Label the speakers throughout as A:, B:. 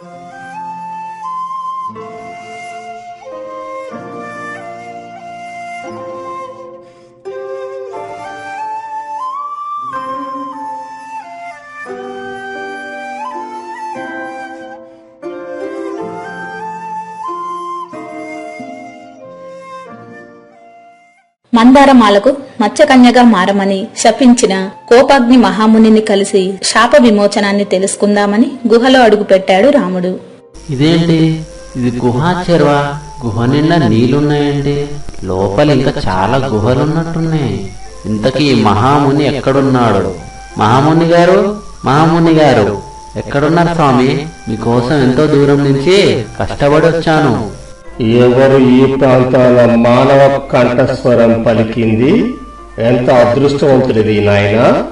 A: Thank you. మందారమాలకు మత్స్యకన్యగా మారమని శపించిన కోపాగ్ని మహామునిని కలిసి శాప విమోచనాన్ని తెలుసుకుందామని గుహలో అడుగుపెట్టాడు రాముడు.
B: ఇదేంటి? ఇది గుహాచెరువ గుహ నిండా నీళ్ళున్నాయండి. లోపల ఇంకా చాలా గుహలున్నట్టున్నాయి. ఇంతకీ మహాముని ఎక్కడున్నాడు? మహాముని గారు? మహాముని గారు ఎక్కడున్నారు స్వామి? మీకోసం ఎంతో దూరం నుంచి కష్టపడి వచ్చాను
C: ఎవరు ఈ ప్రాంతాల మానవ కంఠస్వరం పలికింది? ఎంత అదృష్టవంతుడిది నాయన?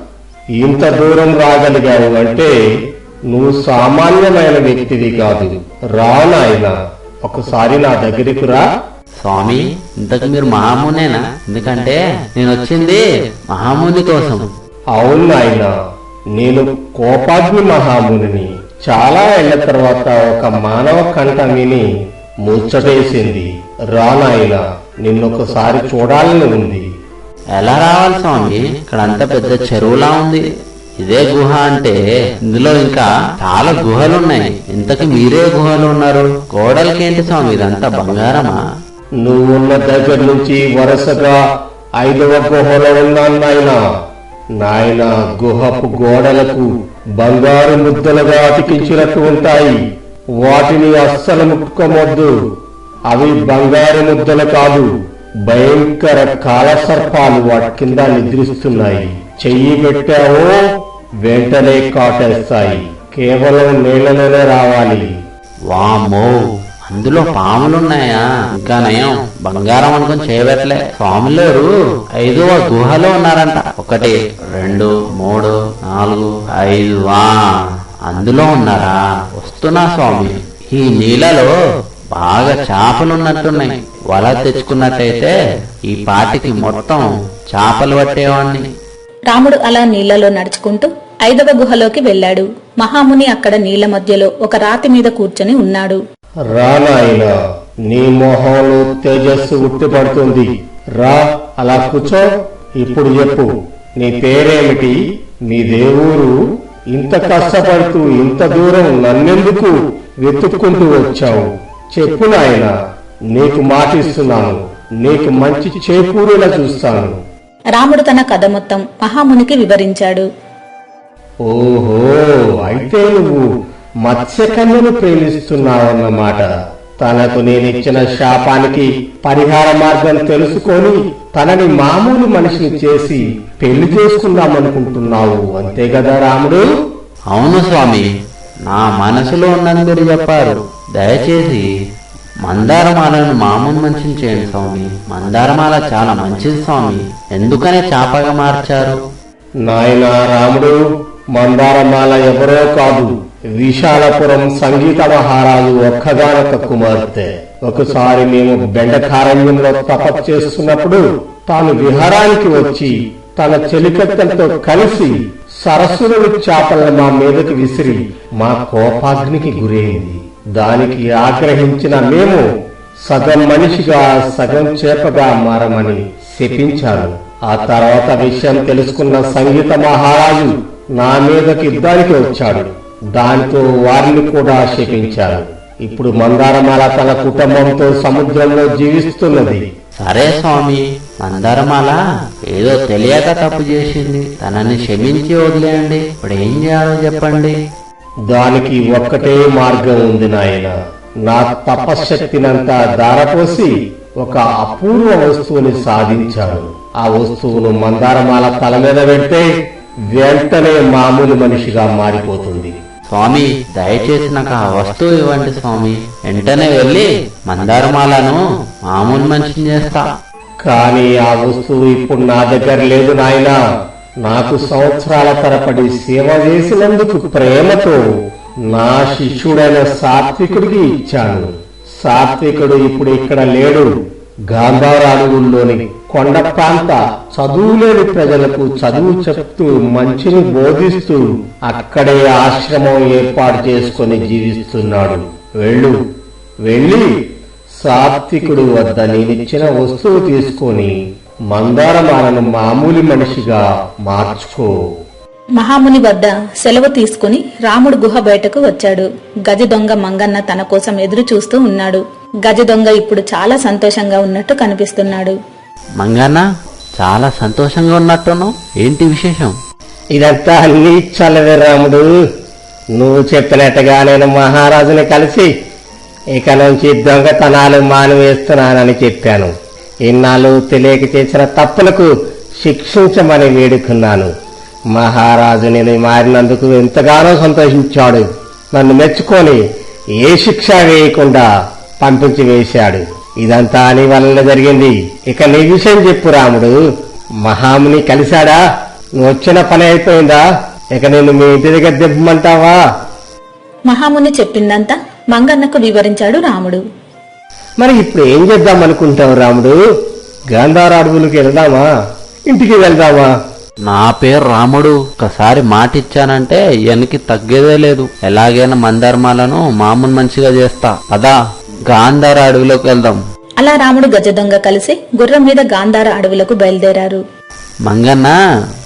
C: ఇంత దూరం రాగలిగావు అంటే నువ్వు సామాన్యమైన వ్యక్తివి కాదు. రా నాయన. ఒకసారి నా దగ్గరికి రా.
B: స్వామి ఇంతకు మీరు మహామునేనా? ఎందుకంటే నేను వచ్చింది మహాముని కోసం.
C: అవును నాయన. నేను కోపాగ్ని మహామునిని. చాలా ఏళ్ళ తర్వాత ఒక మానవ కంఠం విని ముచ్చటేసింది. రా నాయన నిన్నొకసారి చూడాలని ఉంది.
B: ఎలా రావాలి స్వామి? ఇక్కడ అంత పెద్ద చెరువులా ఉంది. ఇదే గుహ అంటే ఇందులో ఇంకా చాలా గుహలు ఉన్నాయి ఇంతకు మీరే గుహలు ఉన్నారు? గోడలకేంటి స్వామి? ఇదంతా బంగారమా?
C: నువ్వున్న దగ్గర నుంచి వరుసగా ఐదవ గుహలో ఉన్నాను నాయన. నాయన గుహపు గోడలకు బంగారు ముద్దలుగా అతికించినట్టు ఉంటాయి. వాటిని అస్సలు ముట్టుకోవద్దు అవి బంగారు ముద్దలు కాదు భయంకర కాలసర్పాలు వాటి కింద నిద్రిస్తున్నాయి. చెయ్యి పెట్టావో వెంటనే కాటేస్తాయి. కేవలం నీళ్ళలోనే రావాలి.
B: వామ్మో అందులో పాములున్నాయా? ఇంకా నయం. బంగారం అనుకుని చేయబెట్టలే. స్వాములేరు ఐదవ గుహలో ఉన్నారంట. ఒకటి రెండు మూడు నాలుగు ఐదు వా అందులో ఉన్నారా? వస్తున్నా స్వామి. ఈ నీళ్ళలో బాగా చేపలున్నట్టున్నాయి. వల తెచ్చుకున్నట్టయితే ఈ పాటికి మొత్తం చేపలు పట్టేవాణ్ణి.
A: రాముడు అలా నీళ్ళలో నడుచుకుంటూ ఐదవ గుహలోకి వెళ్ళాడు. మహాముని అక్కడ నీళ్ళ మధ్యలో ఒక రాతి మీద కూర్చొని ఉన్నాడు.
C: రా నాయనా నీ మొహంలో తేజస్సు ఉట్టిపడుతుంది. రా అలా కూర్చో. ఇప్పుడు చెప్పు నీ పేరేమిటి? నీ దేవురు ఇంత కష్టపడుతూ ఇంత దూరం నన్నెందుకు వెతుక్కుంటూ వచ్చావు? చెప్పు నాయన నీకు మాటిస్తున్నాను నీకు మంచి చేకూరేలా చూస్తాను.
A: రాముడు తన కథ మొత్తం మహామునికి వివరించాడు.
C: ఓహో అయితే నువ్వు మత్స్యకన్యను ప్రేమిస్తున్నావన్నమాట. తనకు నేనిచ్చిన శాపానికి పరిహార మార్గం తెలుసుకొని తనని మామూలు మనిషిని చేసి పెళ్ళి చేసుకుందామనుకుంటున్నావు. అంతే కదా రాముడు?
B: అవును స్వామి. నా మనసులో ఉన్నది మీరు చెప్పారు. దయచేసి మందారమాలను మామూలు మంచిని చేయండి స్వామి. మందారమాల చాలా మంచిది స్వామి. ఎందుకనే చాపగా మార్చారు?
C: నాయనా రాముడు మందారమాల ఎవరో కాదు. విశాలపురం సంగీత మహారాజు ఒక్కగానొక్క కుమార్తె. ఒకసారి మేము బెండకారణ్యంలో తపస్సు చేస్తున్నప్పుడు తాను విహారానికి వచ్చి తన చెలికత్తెలతో కలిసి సరస్సులోని చేపలను మా మీదకి విసిరి మా కోపాగ్నికి గురైంది. దానికి ఆగ్రహించిన మేము సగం మనిషిగా సగం చేపగా మారమని శపించారు ఆ తర్వాత విషయం తెలుసుకున్న సంగీత మహారాజు నా మీదకి ఇద్దరికి వచ్చాడు. దానితో వారిని కూడా శపించారు. ఇప్పుడు మందారమాల తన కుటుంబంతో సముద్రంలో జీవిస్తున్నది.
B: సరే స్వామి మందారమాల ఏదో తెలియక తప్పు చేసింది. తనని క్షమించి వదిలేయండి. ఇప్పుడు ఏం చేయాలో చెప్పండి.
C: దానికి ఒక్కటే మార్గం ఉంది నాయన. నా తపశ్శక్తినంతా దారపోసి ఒక అపూర్వ వస్తువుని సాధించాను. ఆ వస్తువును మందారమాల తల మీద పెడితే వెంటనే మామూలు మనిషిగా మారిపోతుంది.
B: స్వామి దయచేసి నాకు ఆ వస్తువు ఇవ్వండి స్వామి. వెంటనే వెళ్ళి మందారమాలను మామూలు మనిషిని చేస్తా.
C: కానీ ఆ వస్తువు ఇప్పుడు నా దగ్గర లేదు నాయనా. నాకు సంవత్సరాల తరపడి సేవ చేసినందుకు ప్రేమతో నా శిష్యుడైన సాత్వికుడికి ఇచ్చాను. సాత్వికుడు ఇప్పుడు ఇక్కడ లేడు. గాంధార అడవుల్లోని కొండ ప్రాంత చదువులేని ప్రజలకు చదువు చెప్తూ మంచిని బోధిస్తూ అక్కడే ఆశ్రమం ఏర్పాటు చేసుకుని జీవిస్తున్నాడు. వెళ్ళు వెళ్ళి సాత్వికుడు వద్ద నేనిచ్చిన వస్తువు తీసుకొని మందారమాలను మామూలు మనిషిగా మార్చుకో.
A: మహాముని వద్ద సెలవు తీసుకుని రాముడు గుహ బయటకు వచ్చాడు. గజ దొంగ మంగన్న తన కోసం ఎదురు చూస్తూ ఉన్నాడు. గజ దొంగ ఇప్పుడు చాలా సంతోషంగా ఉన్నట్టు కనిపిస్తున్నాడు.
B: మంగన్న చాలా సంతోషంగా ఉన్నట్టును ఏంటి విశేషం?
C: ఇదంతా నీ చల్లవే రాముడు. నువ్వు చెప్పినట్టుగా నేను మహారాజుని కలిసి ఇక నుంచి దొంగతనాలు మానివేస్తున్నానని చెప్పాను. ఇన్నాళ్ళు తెలియక చేసిన తప్పులకు శిక్షించమని వేడుకున్నాను. మహారాజు నేను మారినందుకు ఎంతగానో సంతోషించాడు. నన్ను మెచ్చుకొని ఏ శిక్ష వేయకుండా పంపించి వేశాడు. ఇదంతా నీ వల్ల జరిగింది. ఇక నీ విషయం చెప్పు రాముడు. మహాముని కలిశాడా? నువ్వు వచ్చిన పని అయిపోయిందా? ఇక నేను మీ ఇంటి దగ్గర దిబ్బమంటావా
A: మహాముని చెప్పిందంతా మంగన్నకు వివరించాడు రాముడు.
C: మరి ఇప్పుడు ఏం చేద్దాం అనుకుంటావు రాముడు? గాంధార అడవులకు వెళ్దామా? ఇంటికి వెళ్దామా?
B: నా పేరు రాముడు. ఒకసారి మాట ఇచ్చానంటే వెనక్కి తగ్గేదే లేదు. ఎలాగైనా మందర్మాలను మామూలు మంచిగా చేస్తా. పదా. గాంధార అడవిలోకి వెళ్దాం.
A: అలా రాముడు గజ దొంగ కలిసి గుర్రం మీద గాంధార అడవులకు బయలుదేరారు.
B: మంగన్న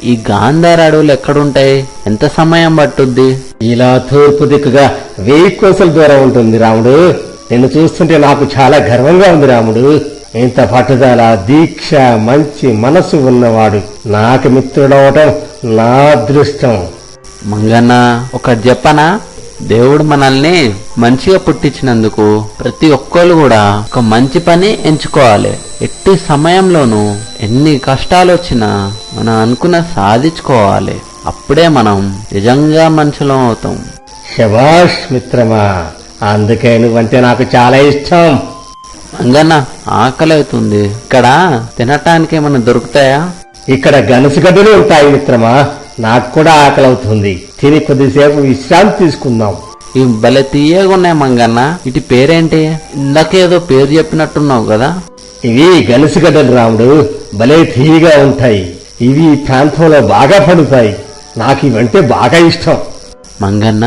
B: ఈ గాంధార అడవులు ఎక్కడుంటాయి? ఎంత సమయం పట్టుద్ది?
C: ఇలా తూర్పు దిక్కుగా వెయ్యి కోసల దూరం ఉంటుంది రాముడు. నిన్ను చూస్తుంటే నాకు చాలా గర్వంగా ఉంది రాముడు. ఇంత పట్టుదల దీక్ష మంచి మనసు ఉన్నవాడు. నాకు మిత్రుడవటం నా అదృష్టం.
B: మంగన్న ఒకటి చెప్పనా? దేవుడు మనల్ని మంచిగా పుట్టించినందుకు ప్రతి ఒక్కరు కూడా ఒక మంచి పని ఎంచుకోవాలి. ఎట్టి సమయంలోనూ ఎన్ని కష్టాలు వచ్చినా మనం అనుకున్న సాధించుకోవాలి. అప్పుడే మనం నిజంగా మనుషులం అవుతాం.
C: శభాష్ మిత్రమా అందుకే నువ్వంటే నాకు చాలా ఇష్టం.
B: మంగన్న ఆకలి అవుతుంది ఇక్కడ తినటానికి ఏమైనా దొరుకుతాయా?
C: ఇక్కడ గనుసుగడ్డలు ఉంటాయి మిత్రమా. నాకు కూడా ఆకలి అవుతుంది తిని కొద్దిసేపు విశ్రాంతి తీసుకుందాం.
B: ఈ భలే తీయగా ఉన్నాయి మంగన్న. ఇటు పేరేంటి? ఇందాకేదో పేరు చెప్పినట్టున్నావు కదా.
C: ఇవి గనుసుగడ్డలు రాముడు భలే తీయగా ఉంటాయి. ఇవి ఈ ప్రాంతంలో బాగా పడుతాయి. నాకు ఇవంటే బాగా ఇష్టం.
B: మంగన్న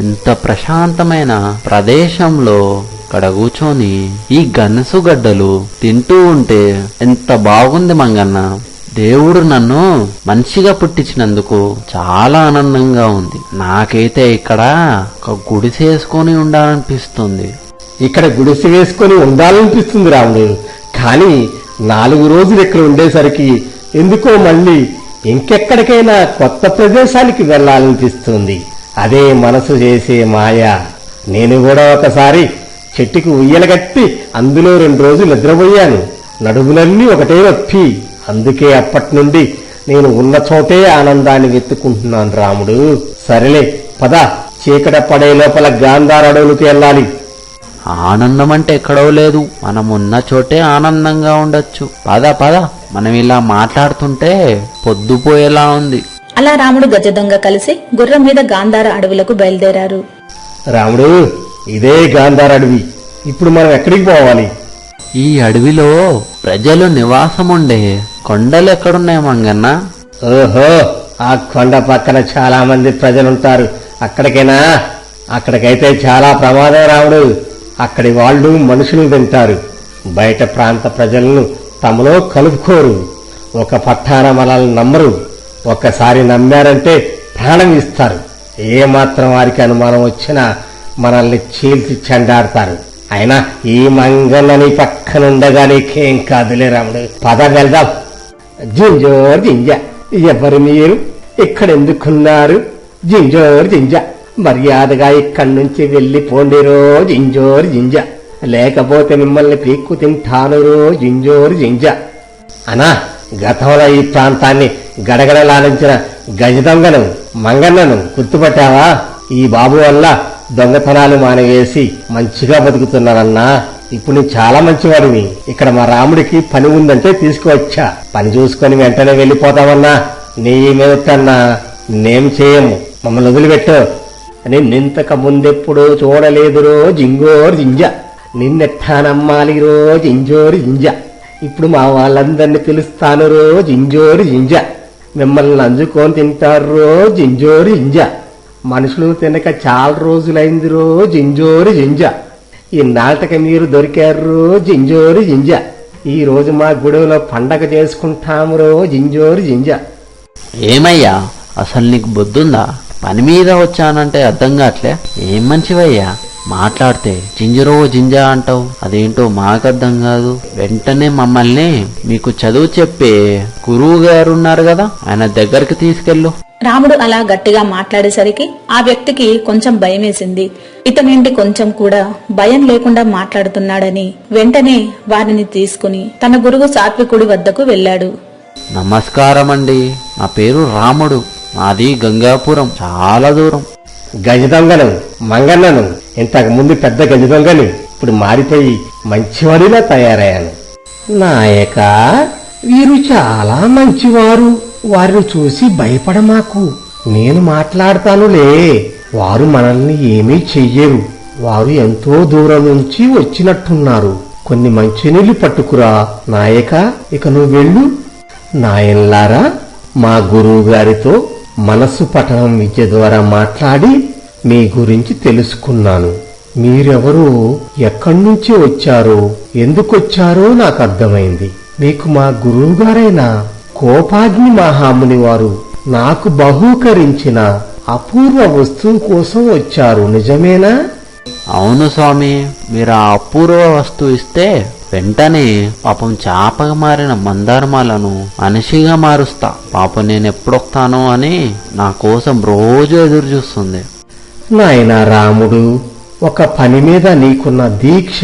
B: ఇంత ప్రశాంతమైన ప్రదేశంలో ఇక్కడ కూర్చొని ఈ గనసు గడ్డలు తింటూ ఉంటే ఎంత బాగుంది మంగన్న. దేవుడు నన్ను మనిషిగా పుట్టించినందుకు చాలా ఆనందంగా ఉంది. నాకైతే ఇక్కడ ఒక గుడిసేసుకొని ఉండాలనిపిస్తుంది.
C: ఇక్కడ గుడిసె వేసుకొని ఉండాలనిపిస్తుంది రాముడు. కానీ నాలుగు రోజులు ఇక్కడ ఉండేసరికి ఎందుకో మళ్ళీ ఇంకెక్కడికైనా కొత్త ప్రదేశానికి వెళ్ళాలనిపిస్తుంది. అదే మనసు చేసే మాయ. నేను కూడా ఒకసారి చెట్టుకు ఉయ్యలగట్టి అందులో రెండు రోజులు నిద్రపోయాను. నడుములన్నీ ఒకటే నొప్పి. అందుకే అప్పటి నుండి నేను ఉన్న చోటే ఆనందాన్ని వెతుకుంటున్నాను రాముడు. సరేలే పద. చీకట పడే లోపల గాంధార అడవులకు వెళ్ళాలి
B: ఆనందం అంటే ఎక్కడో లేదు. మనం ఉన్న చోటే ఆనందంగా ఉండొచ్చు. పద పద. మనం ఇలా మాట్లాడుతుంటే పొద్దుపోయేలా ఉంది.
A: అలా రాముడు గజ దొంగ కలిసి గుర్రం మీద గాంధార అడవులకు బయలుదేరారు.
C: రాముడు ఇదే గాంధార అడవి. ఇప్పుడు మనం ఎక్కడికి పోవాలి?
B: ఈ అడవిలో ప్రజలు నివాసం ఉండే కొండలు ఎక్కడున్నాయి మంగన్న?
C: ఓహో ఆ కొండ పక్కన చాలా మంది ప్రజలుంటారు. అక్కడికైనా? అక్కడికైతే చాలా ప్రమాదం రావుడు అక్కడి వాళ్ళు మనుషులు తింటారు బయట ప్రాంత ప్రజలను తమలో కలుపుకోరు. ఒక పట్టాన మనల్ని నమ్మరు. ఒక్కసారి నమ్మారంటే ప్రాణం ఇస్తారు. ఏమాత్రం వారికి అనుమానం వచ్చినా మనల్ని చీల్చి చెండాడతారు. అయినా ఈ మంగళని పక్కనుండగా నీకేం కాదులే రాముడు. పద వెళ్దాం. జింజోర్ జింజ. ఎవరు మీరు? ఇక్కడ ఎందుకున్నారు జింజోర్ జింజ. మర్యాదగా ఇక్కడి నుంచి వెళ్ళిపోండిరో జింజోర్ జింజ. లేకపోతే మిమ్మల్ని పీక్కు తింటానురో జింజోర్ జింజ. అనా గతంలో ఈ ప్రాంతాన్ని గడగడలాడించిన గజదొంగను మంగన్నను గుర్తుపట్టావా? ఈ బాబు వల్ల దొంగతనాలు మానవేసి మంచిగా బతుకుతున్నారన్నా. ఇప్పుడు నేను చాలా మంచివాడివి ఇక్కడ మా రాముడికి పని ఉందంటే తీసుకువచ్చా. పని చూసుకొని వెంటనే వెళ్ళిపోతామన్నా నీ మీదన్నా నేం చేయము. మమ్మల్ని వదిలిపెట్టు. నిన్నింతక ముందెప్పుడు చూడలేదురో జింగోరు జింజ. నిన్నెట్టా నమ్మాలి రోజు ఇంజోరు జింజ. ఇప్పుడు మా వాళ్ళందరినీ పిలుస్తాను రోజు ఇంజోరు జింజ. మిమ్మల్ని అంజుకొని తింటారు రోజు ఇంజోరు జింజ. మనుషులు తినక చాలా రోజులైంది రోజు ఇంజోరు జింజ. ఈ నాటక మీరు దొరికారు రోజు జింజ. ఈ రోజు మా గుడిలో పండగ చేసుకుంటాము రోజు ఇంజోరు జింజ.
B: ఏమయ్యా? అసలు నీకు బుద్ధుందా? పని మీద వచ్చానంటే అర్థం కావట్లే. ఏం మంచివయ్యా? మాట్లాడితే జింజరో జింజా అంటావు. అదేంటో మాకు అర్థం కాదు. వెంటనే మమ్మల్ని మీకు చదువు చెప్పే గురువు గారు ఉన్నారు కదా ఆయన దగ్గరికి తీసుకెళ్ళు.
A: రాముడు అలా గట్టిగా మాట్లాడేసరికి ఆ వ్యక్తికి కొంచెం భయమేసింది ఇతనేంటి కొంచెం కూడా భయం లేకుండా మాట్లాడుతున్నాడని వెంటనే వారిని తీసుకుని తన గురువు సాత్వికుడి వద్దకు వెళ్ళాడు.
B: నమస్కారం అండి నా పేరు రాముడు. మాది గంగాపురం. చాలా దూరం.
C: గజ దొంగను మంగన్నను ఇంతకు ముందు పెద్ద గజ దొంగని ఇప్పుడు మారిపోయి మంచివాడిలా తయారయ్యాను. నాయక వీరు చాలా మంచివారు. వారిని చూసి భయపడమాకు. నేను మాట్లాడతానులే. వారు మనల్ని ఏమీ చెయ్యరు. వారు ఎంతో దూరం నుంచి వచ్చినట్టున్నారు. కొన్ని మంచినీళ్ళు పట్టుకురా నాయక ఇక నువ్వు వెళ్ళు. నాయన్లారా మా గురువు గారితో మనస్సు పఠనం విద్య ద్వారా మాట్లాడి మీ గురించి తెలుసుకున్నాను. మీరెవరో ఎక్కడి నుంచి వచ్చారో ఎందుకొచ్చారో నాకు అర్థమైంది. మీకు మా గురువుగారైన కోపాగ్ని మహాముని వారు నాకు బహూకరించిన అపూర్వ వస్తువు కోసం వచ్చారు నిజమేనా?
B: అవును స్వామి మీరు ఆ అపూర్వ వస్తువు ఇస్తే వెంటనే పాపం చాపగా మారిన మందారమాలను మనిషిగా మారుస్తా. పాపం నేను ఎప్పుడొస్తానో అని నా కోసం రోజు ఎదురు చూస్తుంది.
C: నాయనా రాముడు ఒక పని మీద నీకున్న దీక్ష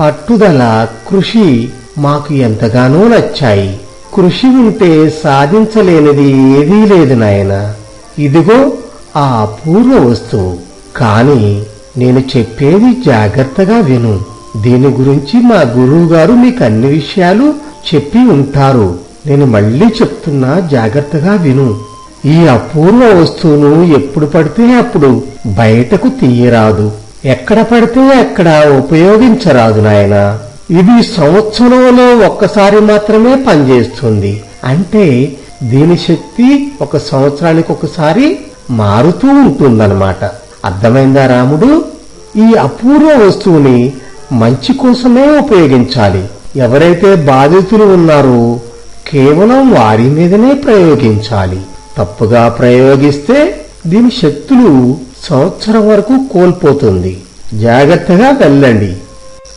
C: పట్టుదల కృషి మాకు ఎంతగానో నచ్చాయి. కృషి ఉంటే సాధించలేనిది ఏదీ లేదు నాయన. ఇదిగో ఆ అపూర్వ వస్తువు. కాని నేను చెప్పేది జాగ్రత్తగా విను. దీని గురించి మా గురువు గారు మీకు అన్ని విషయాలు చెప్పి ఉంటారు. నేను మళ్ళీ చెప్తున్నా జాగ్రత్తగా విను. ఈ అపూర్వ వస్తువును ఎప్పుడు పడితే అప్పుడు బయటకు తీయరాదు. ఎక్కడ పడితే అక్కడ ఉపయోగించరాదు నాయనా. ఇది సంవత్సరంలో ఒక్కసారి మాత్రమే పనిచేస్తుంది. అంటే దీని శక్తి ఒక సంవత్సరానికి ఒకసారి మారుతూ ఉంటుందన్నమాట. అర్థమైందా రాముడు? ఈ అపూర్వ వస్తువుని మంచి కోసమే ఉపయోగించాలి. ఎవరైతే బాధితులు ఉన్నారో కేవలం వారి మీదనే ప్రయోగించాలి. తప్పుగా ప్రయోగిస్తే దీని శక్తులు సంవత్సరం వరకు కోల్పోతుంది. జాగ్రత్తగా వెళ్ళండి.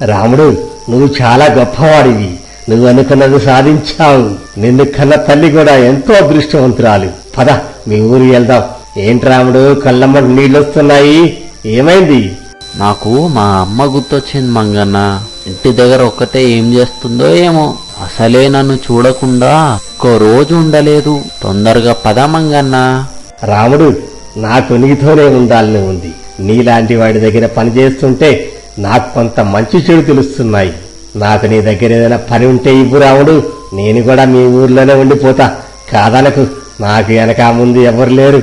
C: రాముడు నువ్వు చాలా గొప్పవాడివి. నువ్వు అనుకున్నది సాధించావు. నిన్ను కన్న తల్లి కూడా ఎంతో అదృష్టవంతురాలు. పద మీ ఊరికి వెళ్దాం. ఏంటి రాముడు కళ్ళమ్మటి నీళ్ళొస్తున్నాయి? ఏమైంది?
B: నాకు మా అమ్మ గుర్తొచ్చింది మంగన్న. ఇంటి దగ్గర ఒక్కతే ఏం చేస్తుందో ఏమో. అసలే నన్ను చూడకుండా ఒక్క రోజు ఉండలేదు. తొందరగా పద మంగన్న.
C: రాముడు నాకు నీతోనే ఉండాలని ఉంది. నీలాంటి వాడి దగ్గర పని చేస్తుంటే నాకు కొంత మంచి చెడు తెలుస్తున్నాయి. నాకు నీ దగ్గర ఏదైనా పని ఉంటే ఇవ్వు రాముడు. నేను కూడా మీ ఊర్లోనే ఉండిపోతా. కాదనకు నాకు వెనక ముందు ఎవరు లేరు.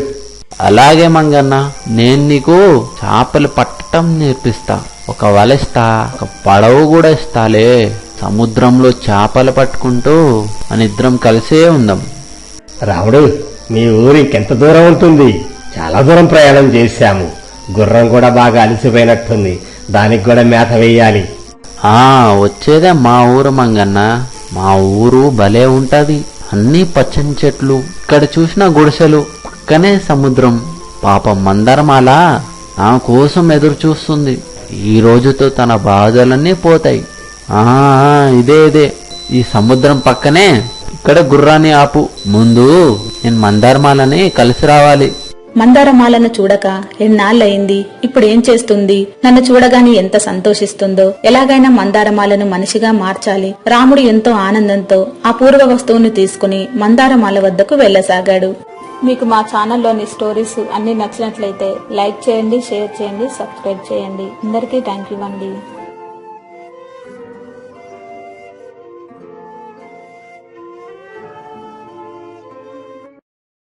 B: అలాగే మంగన్న నేను నీకు చేపలు పట్టటం నేర్పిస్తా. ఒక వల ఇస్తా ఒక పడవ కూడా ఇస్తాలే. సముద్రంలో చేపలు పట్టుకుంటూ మన ఇద్దరం కలిసే ఉందాం.
C: రాముడు మీ ఊరు ఇంకెంత దూరం ఉంటుంది? చాలా దూరం ప్రయాణం చేశాము. గుర్రం కూడా బాగా అలసిపోయినట్టుంది. దానికి కూడా మేత వేయాలి.
B: ఆ వచ్చేదే మా ఊరు మంగన్న. మా ఊరు భలే ఉంటది. అన్ని పచ్చని చెట్లు ఇక్కడ చూసిన గుడిసెలు పక్కనే సముద్రం. పాపం మందరమాల నా కోసం ఎదురు చూస్తుంది. ఈ రోజుతో తన బాధలన్నీ పోతాయి. ఆ ఇదే ఇదే. ఈ సముద్రం పక్కనే ఇక్కడ గుర్రాన్ని ఆపు. ముందు నేను మందారమాలని కలిసి రావాలి.
A: మందారమాలను చూడక ఎన్నాళ్ళయింది? ఇప్పుడు ఏం చేస్తుంది? నన్ను చూడగానే ఎంత సంతోషిస్తుందో. ఎలాగైనా మందారమాలను మనిషిగా మార్చాలి. రాముడు ఎంతో ఆనందంతో ఆ పూర్వ వస్తువును తీసుకుని మందారమాల వద్దకు వెళ్ళసాగాడు. మీకు మా ఛానల్లోని స్టోరీస్ అన్ని నచ్చినట్లయితే లైక్ చేయండి షేర్ చేయండి సబ్స్క్రైబ్ చేయండి. అందరికీ థ్యాంక్ యూ అండి.